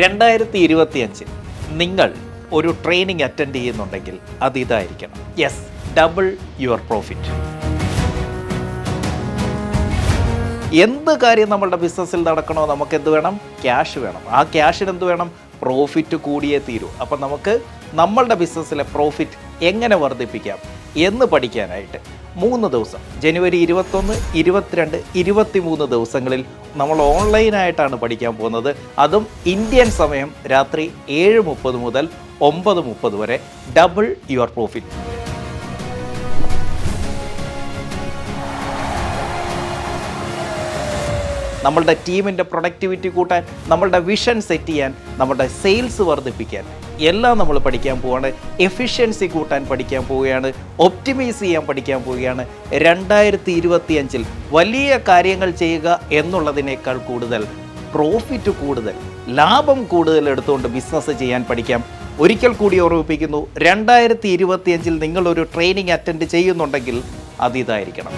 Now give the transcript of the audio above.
രണ്ടായിരത്തി ഇരുപത്തിയഞ്ചിൽ നിങ്ങൾ ഒരു ട്രെയിനിങ് അറ്റൻഡ് ചെയ്യുന്നുണ്ടെങ്കിൽ അത് ഇതായിരിക്കണം. യെസ് ഡബിൾ യുവർ പ്രോഫിറ്റ് എന്ത് കാര്യം നമ്മളുടെ ബിസിനസ്സിൽ നടക്കണോ നമുക്ക് എന്ത് വേണം? ക്യാഷ് വേണം. ആ ക്യാഷിന് എന്ത് വേണം? പ്രോഫിറ്റ് കൂടിയേ തീരൂ. അപ്പം നമുക്ക് നമ്മളുടെ ബിസിനസ്സിലെ പ്രോഫിറ്റ് എങ്ങനെ വർദ്ധിപ്പിക്കാം? എന്ന് പഠിക്കാനായിട്ട്. മൂന്ന് ദിവസം ജനുവരി ഇരുപത്തൊന്ന് ഇരുപത്തിരണ്ട് ഇരുപത്തി മൂന്ന് ദിവസങ്ങളിൽ നമ്മൾ ഓൺലൈനായിട്ടാണ് പഠിക്കാൻ പോകുന്നത്. അതും ഇന്ത്യൻ സമയം രാത്രി ഏഴ് മുപ്പത് മുതൽ ഒമ്പത് മുപ്പത് വരെ. Double your profit. നമ്മളുടെ ടീമിന്റെ പ്രൊഡക്ടിവിറ്റി കൂട്ടാൻ നമ്മളുടെ വിഷൻ സെറ്റ് ചെയ്യാൻ നമ്മളുടെ സെയിൽസ് വർദ്ധിപ്പിക്കാൻ. എല്ലാം നമ്മൾ പഠിക്കാൻ പോവുകയാണ് എഫിഷ്യൻസി കൂട്ടാൻ പഠിക്കാൻ പോവുകയാണ്. ഒപ്റ്റിമൈസ് ചെയ്യാൻ പഠിക്കാൻ പോവുകയാണ്. രണ്ടായിരത്തി ഇരുപത്തിയഞ്ചിൽ വലിയ കാര്യങ്ങൾ ചെയ്യുക എന്നുള്ളതിനേക്കാൾ കൂടുതൽ പ്രോഫിറ്റ് കൂടുതൽ ലാഭം കൂടുതൽ എടുത്തുകൊണ്ട് ബിസിനസ് ചെയ്യാൻ പഠിക്കാം. ഒരിക്കൽ കൂടി ഓർമ്മിപ്പിക്കുന്നു രണ്ടായിരത്തി ഇരുപത്തിയഞ്ചിൽ നിങ്ങളൊരു ട്രെയിനിങ് അറ്റൻഡ് ചെയ്യുന്നുണ്ടെങ്കിൽ അതിതായിരിക്കണം.